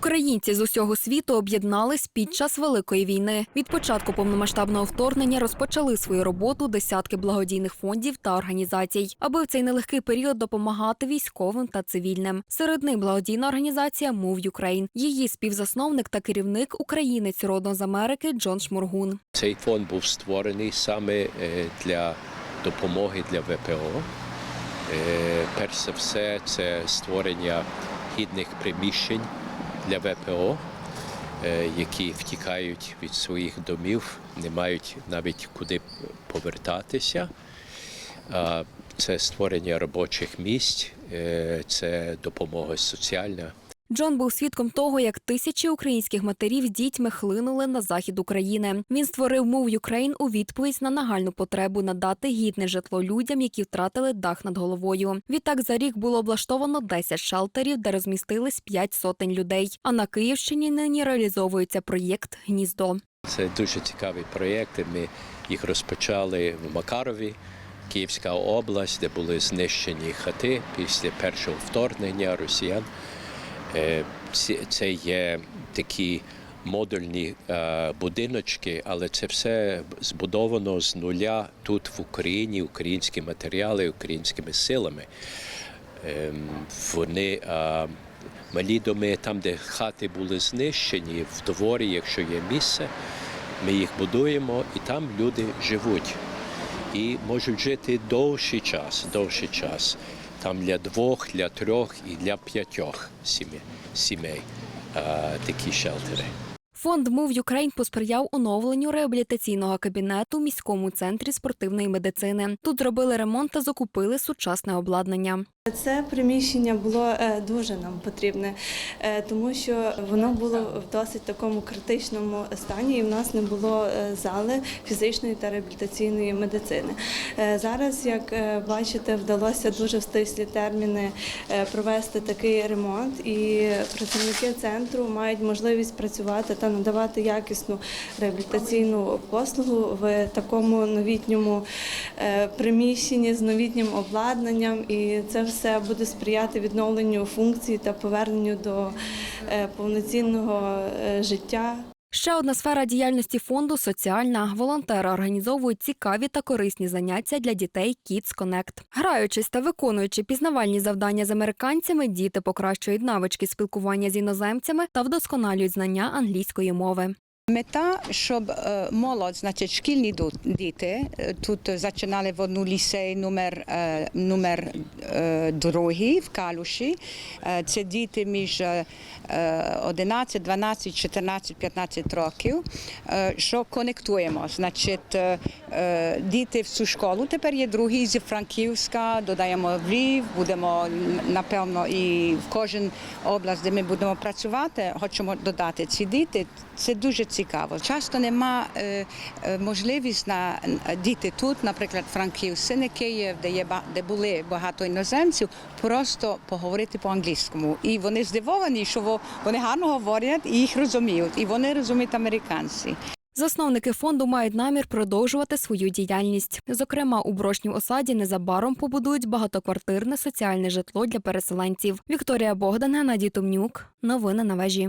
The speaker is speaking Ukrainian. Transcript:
Українці з усього світу об'єднались під час великої війни. Від початку повномасштабного вторгнення розпочали свою роботу десятки благодійних фондів та організацій, аби в цей нелегкий період допомагати військовим та цивільним. Серед них благодійна організація Move Ukraine. Її співзасновник та керівник українець родом з Америки Джон Шмургун. Цей фонд був створений саме е, для допомоги для ВПО. Е, Перш за все, це створення гідних приміщень для ВПО, е, які втікають від своїх домів, не мають навіть куди повертатися. Це створення робочих місць, е, це допомога соціальна. Джон був свідком того, як тисячі українських матерів з дітьми хлинули на захід України. Він створив Move Ukraine у відповідь на нагальну потребу надати гідне житло людям, які втратили дах над головою. Відтак за рік було облаштовано 10 шелтерів, де розмістились 5 сотень людей. А на Київщині нині реалізовується проєкт Гніздо. Це дуже цікаві проєкти. Ми їх розпочали в Макарові, Київська область, де були знищені хати після першого вторгнення росіян. Е, Це є такі модульні е, будиночки, але це все збудовано з нуля тут в Україні, українські матеріали, українськими силами. Ем, Вони е, малі доми, там, де хати були знищені, в дворі, якщо є місце, ми їх будуємо і там люди живуть. І можуть жити довший час, довший час. Там для двох, для трьох і для п'ятьох сімей, сімей такі шелтери. Фонд Move Ukraine посприяв оновленню реабілітаційного кабінету в міському центрі спортивної медицини. Тут зробили ремонт та закупили сучасне обладнання. Це приміщення було е, дуже нам потрібне, е, тому що воно було в досить такому критичному стані, і в нас не було е, зали фізичної та реабілітаційної медицини. Зараз, як бачите, вдалося дуже в стислі терміни провести такий ремонт, і працівники центру мають можливість працювати та надавати якісну реабілітаційну послугу в такому новітньому е, приміщенні з новітнім обладнанням, і це все буде сприяти відновленню функцій та поверненню до е, повноцінного е, життя. Ще одна сфера діяльності фонду соціальна. Волонтери організовують цікаві та корисні заняття для дітей Kids Connect. Граючись та виконуючи пізнавальні завдання з американцями, діти покращують навички спілкування з іноземцями та вдосконалюють знання англійської мови. Мета, щоб е, молодь, значить шкільні діти, е, тут зачинали в одну лісей номер, е, номер е, другий в Калуші. Це діти між е, 11, 12, 14, 15 років. Що конектуємо? Значить, діти в цю школу тепер є другі зі Франківська, додаємо в Львів, будемо напевно і в кожен область, де ми будемо працювати, хочемо додати ці діти. Це дуже цікаво. Часто нема е, е, можливість на на- діти тут, наприклад, Франківськ, не Київ, де є де були багато іноземців, просто поговорити по-англійському. І вони здивовані, що во- вони гарно говорять і їх розуміють, і вони розуміють американці. Засновники фонду мають намір продовжувати свою діяльність. Зокрема, у брошній осаді незабаром побудують багатоквартирне соціальне житло для переселенців. Вікторія Богдан, Геннадій Томнюк. Новини на вежі.